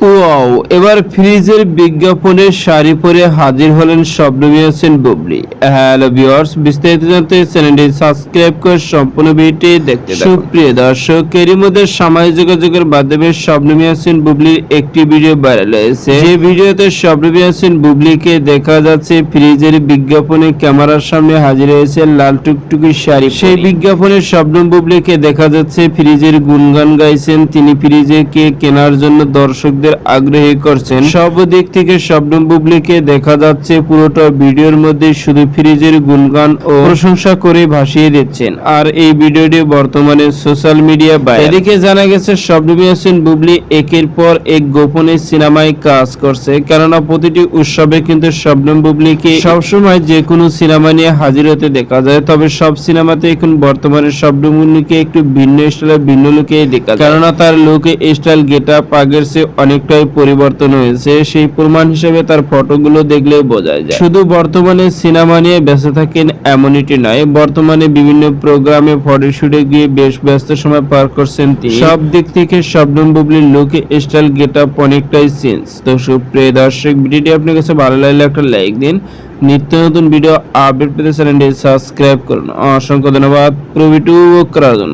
y wow এবার ফ্রিজের বিজ্ঞাপনের শাড়ি পরে হাজির হলেন শবনমী হোসেন বুবলি। হ্যালো ভিউয়ার্স, বিস্তারিত জানতে চ্যানেলটি সাবস্ক্রাইব করে সম্পূর্ণ ভিডিওটি দেখতে সুপ্রিয় দর্শক, এরই মধ্যে সামাজিক যোগাযোগের মাধ্যমে বুবলির একটি ভিডিও ভাইরাল হয়েছে। যে ভিডিওতে শবনমী বুবলিকে দেখা যাচ্ছে, ফ্রিজের বিজ্ঞাপনে ক্যামেরার সামনে হাজির হয়েছে লাল টুকটুকি শাড়ি সেই বিজ্ঞাপনে শবনম বুবলিকে দেখা যাচ্ছে, ফ্রিজের গুণগান গাইছেন। তিনি ফ্রিজকে কেনার জন্য দর্শকদের আগ্রহী করছেন। সব দিক থেকে শবনম বুবলিকে দেখা যাচ্ছে, পুরোটা ভিডিওর মধ্যে শুধু ফ্রিজের গুণগান ও প্রশংসা করে ভাসিয়ে দিচ্ছেন। আর এই ভিডিওটি বর্তমানে সোশ্যাল মিডিয়া বা এদিকে জানা গেছে হোসেন বুবলি একের পর এক গোপনে সিনেমায় কাজ করছে, কেননা প্রতিটি উৎসবে কিন্তু শবনম বুবলিকে সবসময় যে কোনো সিনেমা নিয়ে হাজির হতে দেখা যায়। তবে সব সিনেমাতে এখন বর্তমানে শবনম বুবলিকে একটু ভিন্ন স্টাইলে ভিন্ন লুকে দেখা যায়। কেননা তার লুকে, স্টাইল, গেট চেয়ে অনেকটাই পরিবর্তন হয়েছে, সেই প্রমাণ হিসেবে তার ফটোগুলো দেখলে বোঝা যায়। শুধু বর্তমানে সিনেমা নিয়ে ব্যস্ত থাকেন এমনটি নয়, বর্তমানে বিভিন্ন প্রোগ্রামে ফটোশুটে গিয়ে বেশ ব্যস্ত সময় পার করছেন তিনি। সব দিক থেকে শবনম বুবলির লুকে স্টাইল গেট আপ অনেকটাই চেঞ্জ তো সুপ্রিয় দর্শক, ভিডিওটি আপনার কাছে ভালো লাগলে একটা লাইক দিন। নিত্য নতুন ভিডিও আপডেট পেতে চ্যানেলটি সাবস্ক্রাইব করুন। অসংখ্য ধন্যবাদ। প্রভিটু করার জন্য।